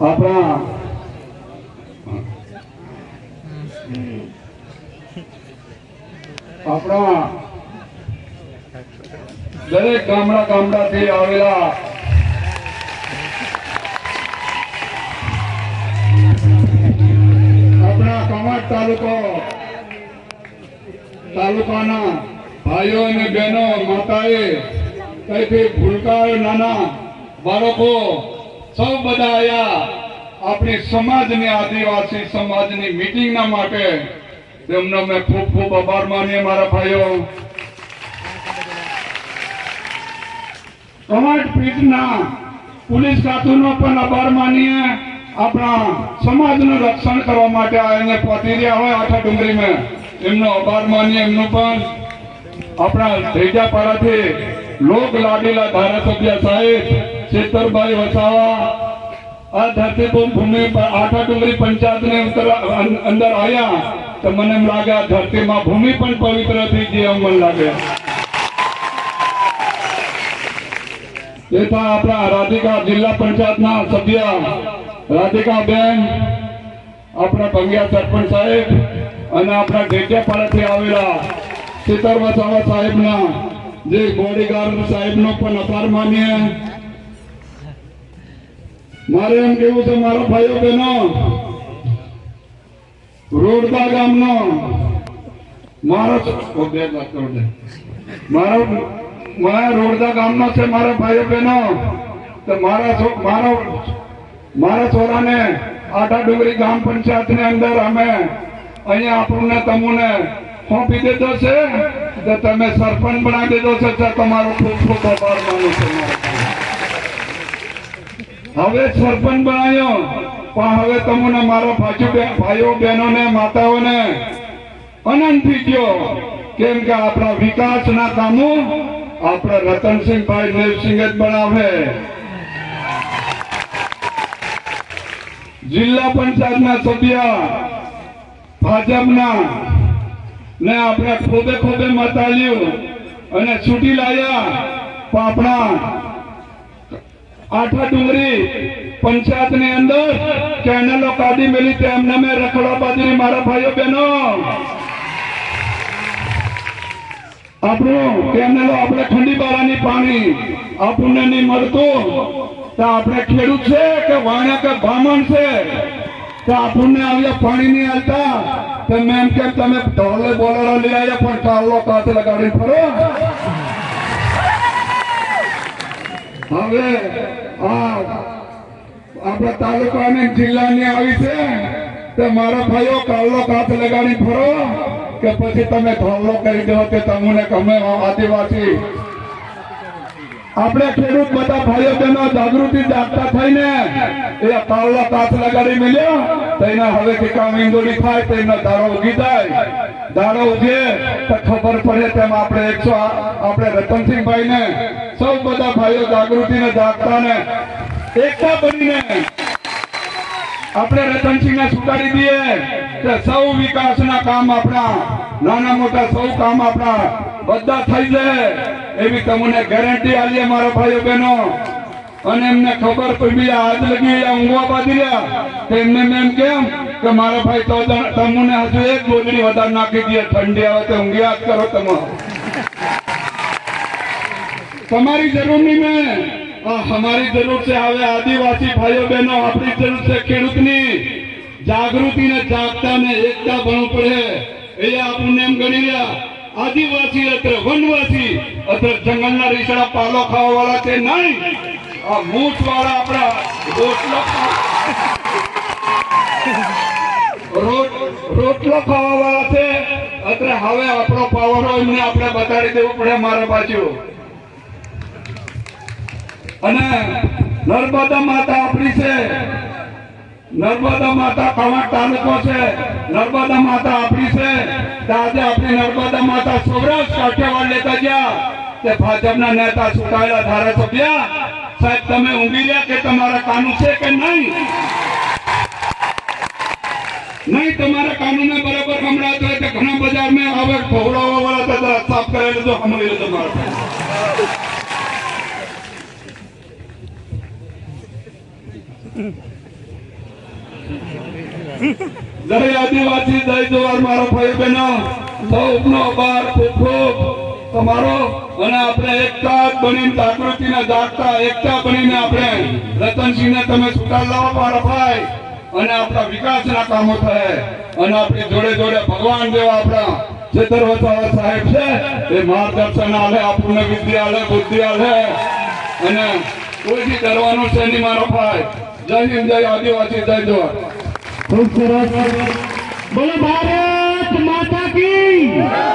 આપણા આપણા દરેક ગામડા ગામડાથી આવેલા તાલુકાના ભાઈઓ અને બહેનો, માતાએ કઈથી ભૂલકાઓ નાના બાળકો સૌ બધા આયા આપણી સમાજની આદિવાસી સમાજની મિટિંગના માટે. તેમનો મેં ખૂબ ખૂબ આભાર માનીએ મારા ભાઈઓ. કમાટ પીઠના પોલીસ ખાતુનો પણ આભાર માનીએ. આપણા સમાજનું રક્ષણ કરવા માટે આવીને પહોંચી રહ્યા હોય આખા ડુંગરીમાં એમનો આભાર માનીએ એમનું પણ. આપણા ધેજાપાડાથી લોક લાડીલા ધારાસભ્ય સાહેબ શેતરભાઈ વસાવા, આ ધરતીપુર ભૂમિ પર આઠા ડુંગરી પંચાયતની અંદર આવ્યા તો મને એમ લાગે આ ધરતીમાં ભૂમિ પણ પવિત્ર થઈ ગઈ એમ મને લાગે. તથા આપણા રાધિકા જિલ્લા પંચાયતના સભ્ય રાધિકા બેન આપણા ભંગિયા સરપંચ સાહેબ અને આપણા ઢેડિયાપાડાથી આવેલા સીતર વસાવા સાહેબના જે બોડીગાર્ડ સાહેબનો પણ અપાર માનીએ મારે એમ કેવું છે, મારા ભાઈઓ બહેનો રોડદા ગામનો, મારો. મારો મારા રોડદા ગામનો છે, મારા ભાઈઓ બહેનો તો મારા મારો, મારા છોરાને આટા ડુંગરી ગ્રામ પંચાયતની અંદર અમે અહીંયા આપણને તમને સોંપી દીધો છે. તો તમે સરપંચ બનાવી દીધો છે તમારો ખૂબ ખૂબ આભાર માનું છું હવે સરપંચ બનાવ્યો. પણ હવે તમને મારા બહેન- ભાઈઓ બહેનોને, માતાઓને આનંદ થઈ ગયો કેમ કે આપણા વિકાસના કામો આપણા રતનસિંહભાઈ દેવસિંહ જ બનાવે. જિલ્લા પંચાયતના સભ્ય ભાજપના. ને આપણે ખોબે ખોબે મતાલ્યું અને છૂટી લાયા પણ આઠા ડુંગરી પંચાયતની અંદર ચેનલો કાઢી મેલી તે એમને મેં રખડવા બાજરી મારા ભાઈઓ બહેનો. આપણું ચેનલો આપણે ઠંડી બારાની પાણી. આપણને નહીં મળતું. તો આપણે ખેડૂત છે કે વાણ્યા કે બ્રાહ્મણ છે? તો આપણને આવ્યા પાણી નહીં આવતા તો મેમ કે તમે ઢોલે બોલરો લઈ આવ્યા પણ કાલો કાચ લગાડી ફરો. હવે આ આપણા તાલુકાની જિલ્લાની આવી છે તો મારા ભાઈઓ કાળનો કાચ લગાડી ફરો કે પછી તમે ઢોલો કરી દો કે તમને ગમે આદિવાસી આપણે ખેડૂત બધા ભાઈઓ બહેનો જાગૃતિ જાગતા થઈને એ કાળનો કાચ લગાડી મળ્યો તેને હવે કે કામ ઈંડોળી થાય તો એનો દાડો ઉગી જાય. દાડો ઉગે તો ખબર પડે તેમ આપણે એકસો આપણે રતનસિંહભાઈ ને સૌ બધા ભાઈઓ જાગૃતિ ને જાગતા ને એકતા બનીને આપણે રતનસિંહ ને સુધારી દઈએ કે સૌ વિકાસના કામ આપણા, નાના મોટા સૌ કામ આપણા બધા થઈ જાય. એવી તમને ગેરંટી આલીએ મારા ભાઈઓ બહેનો. અને એમને ખબર પડી આજ લગી ઊંઘવા બાંધી રહ્યા. તો એમ કેમ કે મારા ભાઈ તો તમને હજુ એક ગોદડી વધારે નાખી દે, ઠંડી આવે તો ઊંઘ્યા યાદ કરો તમે. તમારી જરૂર નહીં મેં. અમારી જરૂર છે. હવે આદિવાસી ભાઈઓ બહેનો, આપણી જરૂર છે ખેડૂતની. જાગૃતિ ને જાગતા ને એકતા ભણવું પડે. એ આપણને એમ ગણી રહ્યા. આદિવાસી અત્ર વનવાસી અત્ર જંગલના રીસડા પાલો ખાવા વાળા તે નહીં. આ મૂઠ વાળા આપણા રોટલો ખાવા વાળા છે. અત્ર હવે આપણો પાવર એમને આપણે બતાડી દેવું પડે મારા બાજુ. અને નર્મદા માતા આપણી છે. નર્મદા માતા કવાંટ તાલુકો છે. નર્મદા માતા આપણી છે. તો આજે આપણી નર્મદા માતા સૌરાષ્ટ્ર કાઠિયાવાડ લેતા ગયા. તે ભાજપના નેતા ચૂંટાયેલા ધારાસભ્ય. સાહેબ, તમે ઊંઘી રહ્યા કે તમારા કાનૂન છે કે નહીં? નહીં, તમારા કાનૂન બરાબર હમણાં તો તો ઘણા બજારમાં હવે ખવડાવવા વાળા તો જરા સાફ કરાવી લેજો હમણાં તમારા. જય આદિવાસી, જય મારા ભાઈ બહેનો, સૌનો આભાર ખૂબ ખૂબ તમારો. અને આપણે એકતા બનીને જાગૃતિને જાગતા એકતા બનીને આપણે રતનસિંહને તમે લાવો મારા ભાઈ. અને આપણા વિકાસના કામો થાય. અને આપણે જોડે જોડે ભગવાન જેવા આપણા ચેતર વસાવા સાહેબ છે. એ માર્ગદર્શન આલે, આપણને વિદ્યા આલે, બુદ્ધિ આલે. અને કોઈથી ડરવાનું છે નહીં મારો ભાઈ. જય હિન્દ, જય આદિવાસી, જય જવાહર ખૂબ સરસ બોલો ભારત માતા કી.